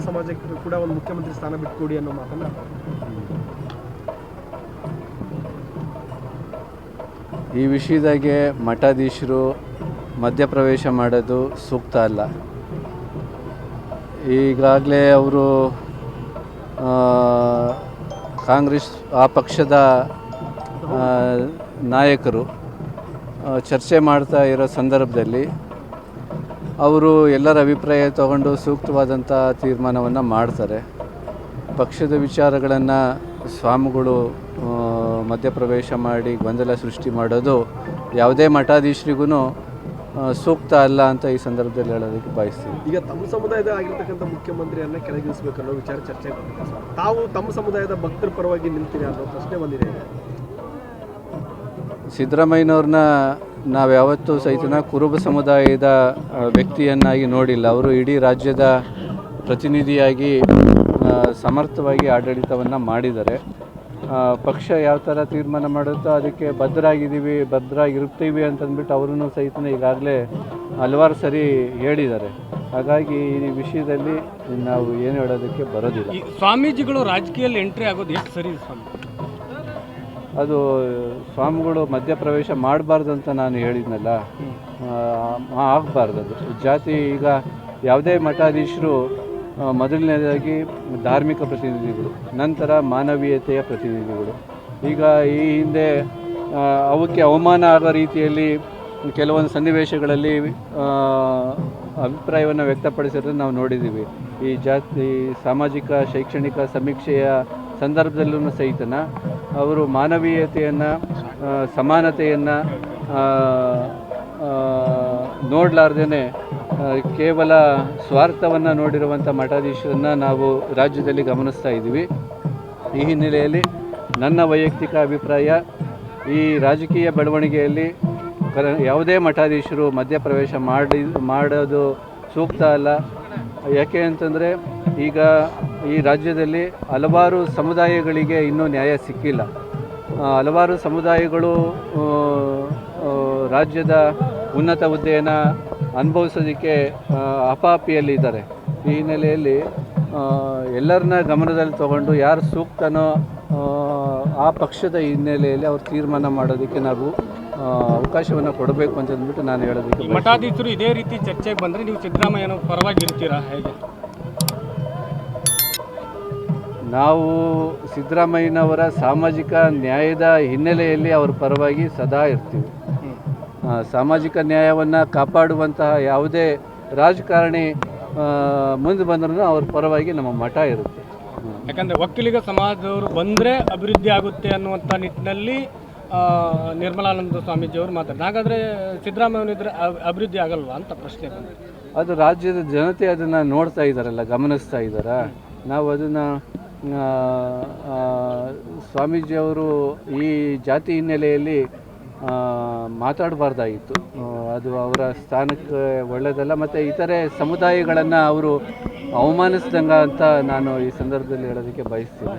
ಕ್ಷತ್ರಿಯ ಸಮಾಜಕ್ಕೆ ಕೂಡ ಒಂದು ಮುಖ್ಯಮಂತ್ರಿ ಸ್ಥಾನ ಬಿಟ್ಕೊಡಿ ಅನ್ನೋ ಮಾತನ್ನ ಈ ವಿಷಯದಾಗೆ ಮಠಾಧೀಶರು ಮಧ್ಯಪ್ರವೇಶ ಮಾಡೋದು ಸೂಕ್ತ ಅಲ್ಲ. ಈಗಾಗಲೇ ಅವರು ಕಾಂಗ್ರೆಸ್, ಆ ಪಕ್ಷದ ನಾಯಕರು ಚರ್ಚೆ ಮಾಡ್ತಾ ಇರೋ ಸಂದರ್ಭದಲ್ಲಿ ಅವರು ಎಲ್ಲರ ಅಭಿಪ್ರಾಯ ತಗೊಂಡು ಸೂಕ್ತವಾದಂಥ ತೀರ್ಮಾನವನ್ನು ಮಾಡ್ತಾರೆ. ಪಕ್ಷದ ವಿಚಾರಗಳನ್ನು ಸ್ವಾಮಿಗಳು ಮಧ್ಯಪ್ರವೇಶ ಮಾಡಿ ಗೊಂದಲ ಸೃಷ್ಟಿ ಮಾಡೋದು ಯಾವುದೇ ಮಠಾಧೀಶರಿಗೂ ಸೂಕ್ತ ಅಲ್ಲ ಅಂತ ಈ ಸಂದರ್ಭದಲ್ಲಿ ಹೇಳೋದಕ್ಕೆ ಬಯಸ್ತೀವಿ ಈಗ ತಮ್ಮ ಸಮುದಾಯದ ಆಗಿರ್ತಕ್ಕಂಥ ಮುಖ್ಯಮಂತ್ರಿಯನ್ನ ಕೆಳಗಿಳಿಸ್ಬೇಕು ಅನ್ನೋ ವಿಚಾರ ಚರ್ಚೆ ತಾವು ತಮ್ಮ ಸಮುದಾಯದ ಭಕ್ತರ ಪರವಾಗಿ ನಿಲ್ತೀರಿ ಅನ್ನೋ ಪ್ರಶ್ನೆ ಬಂದಿದೆ. ಸಿದ್ದರಾಮಯ್ಯನವ್ರನ್ನ ನಾವು ಯಾವತ್ತೂ ಸಹಿತನ ಕುರುಬ ಸಮುದಾಯದ ವ್ಯಕ್ತಿಯನ್ನಾಗಿ ನೋಡಿಲ್ಲ. ಅವರು ಇಡೀ ರಾಜ್ಯದ ಪ್ರತಿನಿಧಿಯಾಗಿ ಸಮರ್ಥವಾಗಿ ಆಡಳಿತವನ್ನು ಮಾಡಿದ್ದಾರೆ. ಪಕ್ಷ ಯಾವ ಥರ ತೀರ್ಮಾನ ಮಾಡುತ್ತೋ ಅದಕ್ಕೆ ಭದ್ರಾಗಿದ್ದೀವಿ ಭದ್ರಾಗಿರ್ತೀವಿ ಅಂತಂದ್ಬಿಟ್ಟು ಅವರೂ ಸಹಿತ ಈಗಾಗಲೇ ಹಲವಾರು ಸರಿ ಹೇಳಿದ್ದಾರೆ. ಹಾಗಾಗಿ ಈ ವಿಷಯದಲ್ಲಿ ನಾವು ಏನು ಹೇಳೋದಕ್ಕೆ ಬರೋದಿಲ್ಲ. ಸ್ವಾಮೀಜಿಗಳು ರಾಜಕೀಯದಲ್ಲಿ ಎಂಟ್ರಿ ಆಗೋದು ಎಷ್ಟು ಸರಿ ಸ್ವಾಮಿ ಅದು ಸ್ವಾಮಿಗಳು ಮಧ್ಯಪ್ರವೇಶ ಮಾಡಬಾರ್ದು ಅಂತ ನಾನು ಹೇಳಿದ್ನಲ್ಲ ಆಗಬಾರ್ದು ಅದು. ಜಾತಿ ಈಗ ಯಾವುದೇ ಮಠಾಧೀಶರು ಮೊದಲನೇದಾಗಿ ಧಾರ್ಮಿಕ ಪ್ರತಿನಿಧಿಗಳು, ನಂತರ ಮಾನವೀಯತೆಯ ಪ್ರತಿನಿಧಿಗಳು. ಈಗ ಈ ಹಿಂದೆ ಅವಕ್ಕೆ ಅವಮಾನ ಆಗೋ ರೀತಿಯಲ್ಲಿ ಕೆಲವೊಂದು ಸನ್ನಿವೇಶಗಳಲ್ಲಿ ಅಭಿಪ್ರಾಯವನ್ನು ವ್ಯಕ್ತಪಡಿಸಿರೋದು ನಾವು ನೋಡಿದ್ದೀವಿ. ಈ ಜಾತಿ, ಸಾಮಾಜಿಕ, ಶೈಕ್ಷಣಿಕ ಸಮೀಕ್ಷೆಯ ಸಂದರ್ಭದಲ್ಲೂ ಸಹಿತನ? ಅವರು ಮಾನವೀಯತೆಯನ್ನು ಸಮಾನತೆಯನ್ನು ನೋಡಲಾರ್ದೇ ಕೇವಲ ಸ್ವಾರ್ಥವನ್ನು ನೋಡಿರುವಂಥ ಮಠಾಧೀಶರನ್ನು ನಾವು ರಾಜ್ಯದಲ್ಲಿ ಗಮನಿಸ್ತಾ ಇದ್ದೀವಿ. ಈ ಹಿನ್ನೆಲೆಯಲ್ಲಿ ನನ್ನ ವೈಯಕ್ತಿಕ ಅಭಿಪ್ರಾಯ, ಈ ರಾಜಕೀಯ ಬೆಳವಣಿಗೆಯಲ್ಲಿ ಯಾವುದೇ ಮಠಾಧೀಶರು ಮಧ್ಯಪ್ರವೇಶ ಮಾಡಿ ಮಾಡೋದು ಸೂಕ್ತ ಅಲ್ಲ. ಯಾಕೆ ಅಂತಂದರೆ ಈಗ ಈ ರಾಜ್ಯದಲ್ಲಿ ಹಲವಾರು ಸಮುದಾಯಗಳಿಗೆ ಇನ್ನೂ ನ್ಯಾಯ ಸಿಕ್ಕಿಲ್ಲ. ಹಲವಾರು ಸಮುದಾಯಗಳು ರಾಜ್ಯದ ಉನ್ನತ ಹುದ್ದೆಯನ್ನು ಅನುಭವಿಸೋದಕ್ಕೆ ಅಪಾಪಿಯಲ್ಲಿದ್ದಾರೆ. ಈ ಹಿನ್ನೆಲೆಯಲ್ಲಿ ಎಲ್ಲರನ್ನ ಗಮನದಲ್ಲಿ ತಗೊಂಡು ಯಾರು ಸೂಕ್ತನೋ ಆ, ಪಕ್ಷದ ಹಿನ್ನೆಲೆಯಲ್ಲಿ ಅವ್ರು ತೀರ್ಮಾನ ಮಾಡೋದಕ್ಕೆ ನಾವು ಅವಕಾಶವನ್ನು ಕೊಡಬೇಕು ಅಂತ ಅಂದ್ಬಿಟ್ಟು ನಾನು ಹೇಳೋದಕ್ಕೆ ಮಠಾಧೀಶರು ಇದೇ ರೀತಿ ಚರ್ಚೆಗೆ ಬಂದರೆ ನೀವು ಸಿದ್ದರಾಮಯ್ಯನ ಪರವಾಗಿ ಇರ್ತೀರಾ ಹೇಗೆ? ನಾವು ಸಿದ್ದರಾಮಯ್ಯನವರ ಸಾಮಾಜಿಕ ನ್ಯಾಯದ ಹಿನ್ನೆಲೆಯಲ್ಲಿ ಅವ್ರ ಪರವಾಗಿ ಸದಾ ಇರ್ತೀವಿ. ಸಾಮಾಜಿಕ ನ್ಯಾಯವನ್ನು ಕಾಪಾಡುವಂತಹ ಯಾವುದೇ ರಾಜಕಾರಣಿ ಮುಂದೆ ಬಂದ್ರೂ ಅವ್ರ ಪರವಾಗಿ ನಮ್ಮ ಮಠ ಇರುತ್ತೆ. ಯಾಕಂದರೆ ಒಕ್ಕಲಿಗ ಸಮಾಜದವರು ಬಂದರೆ ಅಭಿವೃದ್ಧಿ ಆಗುತ್ತೆ ಅನ್ನುವಂಥ ನಿಟ್ಟಿನಲ್ಲಿ ನಿರ್ಮಲಾನಂದ ಸ್ವಾಮೀಜಿಯವರು ಮಾತಾಡ್ತಾರೆ. ಹಾಗಾದರೆ ಸಿದ್ದರಾಮಯ್ಯನಿದ್ರೆ ಅಭ್- ಅಭಿವೃದ್ಧಿ ಆಗಲ್ವಾ ಅಂತ ಪ್ರಶ್ನೆ ಅದು ರಾಜ್ಯದ ಜನತೆ ಅದನ್ನು ನೋಡ್ತಾ ಇದ್ದಾರಲ್ಲ ಗಮನಿಸ್ತಾ ಇದ್ದಾರಾ ನಾವು ಅದನ್ನು ಸ್ವಾಮೀಜಿಯವರು ಈ ಜಾತಿ ಹಿನ್ನೆಲೆಯಲ್ಲಿ ಮಾತಾಡಬಾರ್ದಾಗಿತ್ತು. ಅದು ಅವರ ಸ್ಥಾನಕ್ಕೆ ಒಳ್ಳೆಯದಲ್ಲ, ಮತ್ತು ಇತರೆ ಸಮುದಾಯಗಳನ್ನು ಅವರು ಅವಮಾನಿಸ್ದಂಗ ಅಂತ ನಾನು ಈ ಸಂದರ್ಭದಲ್ಲಿ ಹೇಳೋದಕ್ಕೆ ಬಯಸ್ತೀನಿ.